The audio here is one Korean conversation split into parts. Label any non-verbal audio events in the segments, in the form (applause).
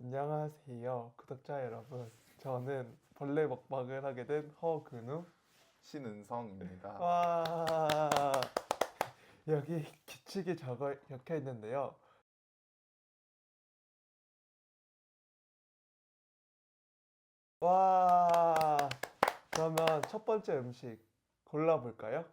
안녕하세요, 구독자 여러분. 저는 벌레 먹방을 하게 된 허근우. 신은성입니다. 와, 여기 규칙이 적어 적혀 있는데요. 와, 그러면 첫 번째 음식 골라볼까요?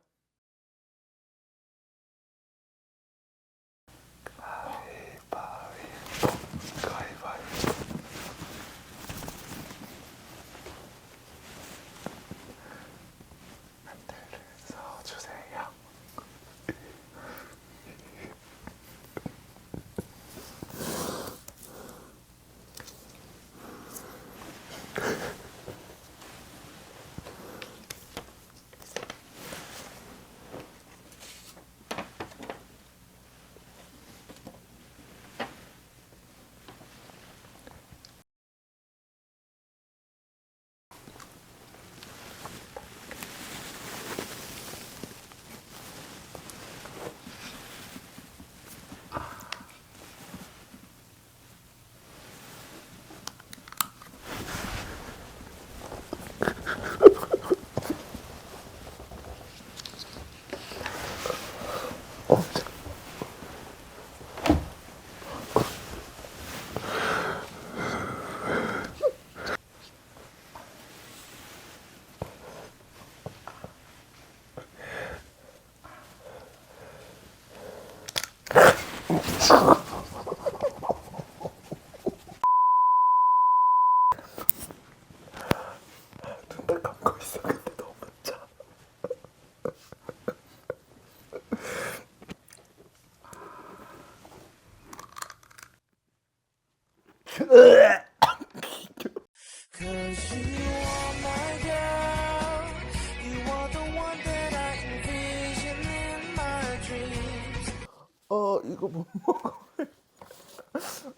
어 이거 못 먹어.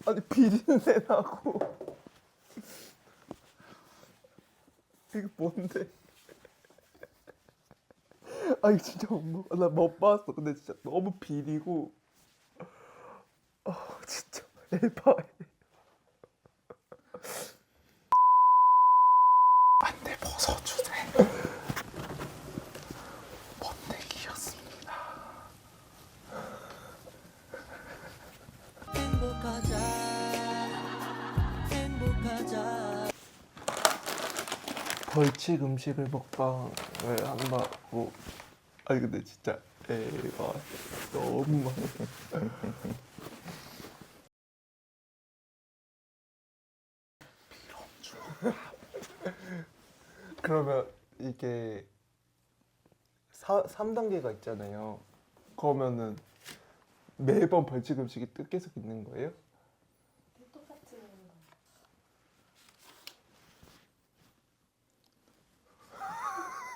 아니 비린내 나고. 이게 뭔데? 아 이거 진짜 못 먹어. 나못 봤어. 근데 진짜 너무 비리고. 아 진짜 에바해. 안돼 벗어 주세요. 번데기였습니다. 행복하자. 행복하자. 벌칙 음식을 먹방을 한다고. 아니 근데 진짜 에바 너무 많아. 그러면 이게 사, 3단계가 있잖아요. 그러면은 매번 벌칙 음식이 또 계속 있는 거예요? 똑같은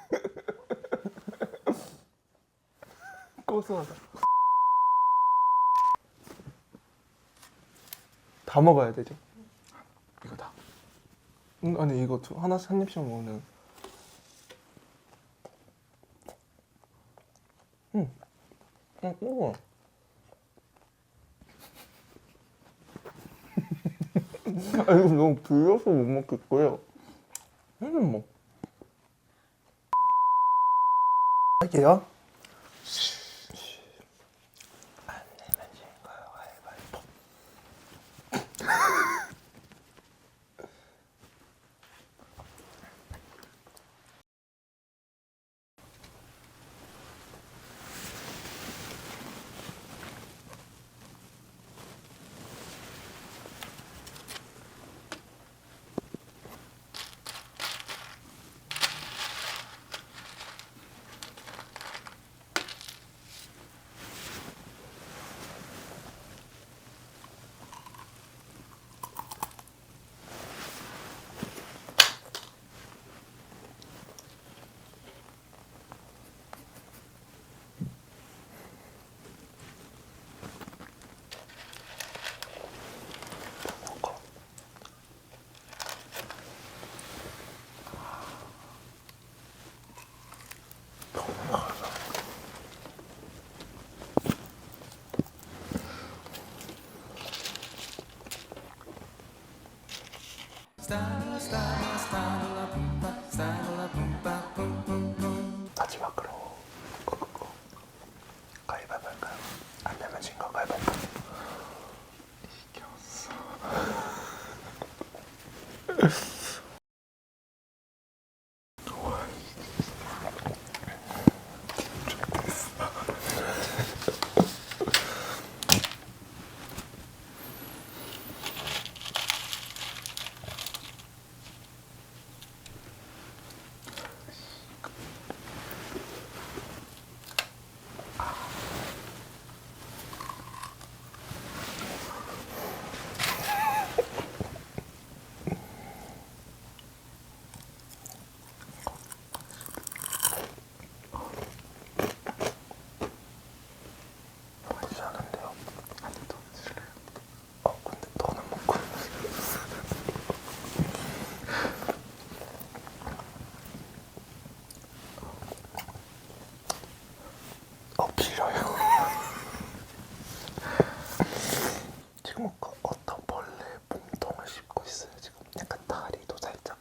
(laughs) 고소하다. 다 먹어야 되죠? 이거 다. 음, 아니 이거 두, 하나씩 한 입씩 먹으면 음, 뜨거워. 아 이거 너무 불려서 못 먹겠고요. 음, 뭐. 할게요. 가위바위보 할까요? 안 되면 진거 가위바위보 이겼어 맛있지 않은데요? 한입 더 드실래요? 어 근데 더는 먹고 어 빌려요. (laughs) 지금 뭔가 어떤 벌레 몸통을 씹고 있어요 지금 약간 다리도 살짝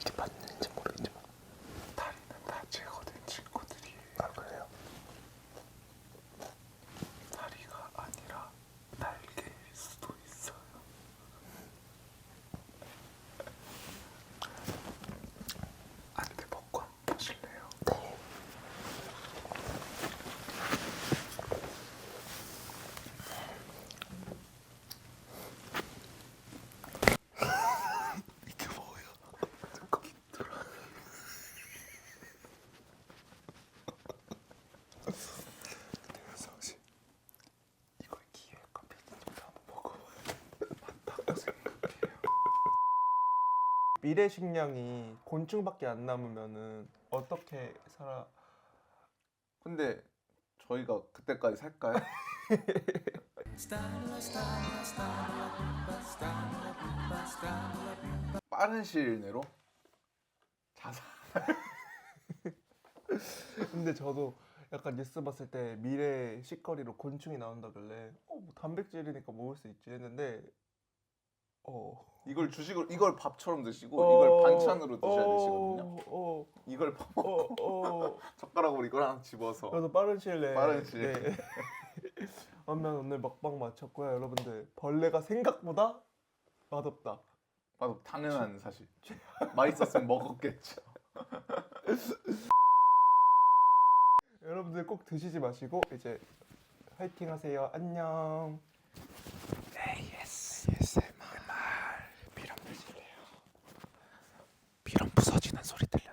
이게 맞는지 모르겠지만 다리는 다 제거된 친구들이에요 아 그래요? 다리가 아니라 날개일 수도 있어요. 안돼 먹고 한번 보실래요? 네. 이게 뭐야? 거기 들어. 그래서 혹시 이걸 기회 커피 좀 한번 먹어봐요. 맞다고 생각해요. 미래 식량이 곤충밖에 안 남으면은 어떻게 살아? 근데 저희가 그때까지 살까요? (laughs) 빠른 시일 내로 자살. (laughs) 근데 저도 약간 뉴스 봤을 때 미래 식거리로 곤충이 나온다길래 어, 뭐 단백질이니까 먹을 수 있지 했는데 어 이걸 주식을 이걸 밥처럼 드시고 어, 이걸 반찬으로 드셔야 되시거든요. 어, 이걸 밥 어, 어, 어. (laughs) 젓가락으로 이걸 하나 집어서 그래서 빠른 시일 내에 빠른 시일. 네. 완면 (laughs) 오늘 먹방 마쳤고요 여러분들 벌레가 생각보다 맛없다 봐도 당연한 사실. 맛있었으면 먹었겠죠. (laughs) 여러분들 꼭 드시지 마시고 이제 화이팅 하세요 안녕 비럼 부서지는 소리 들려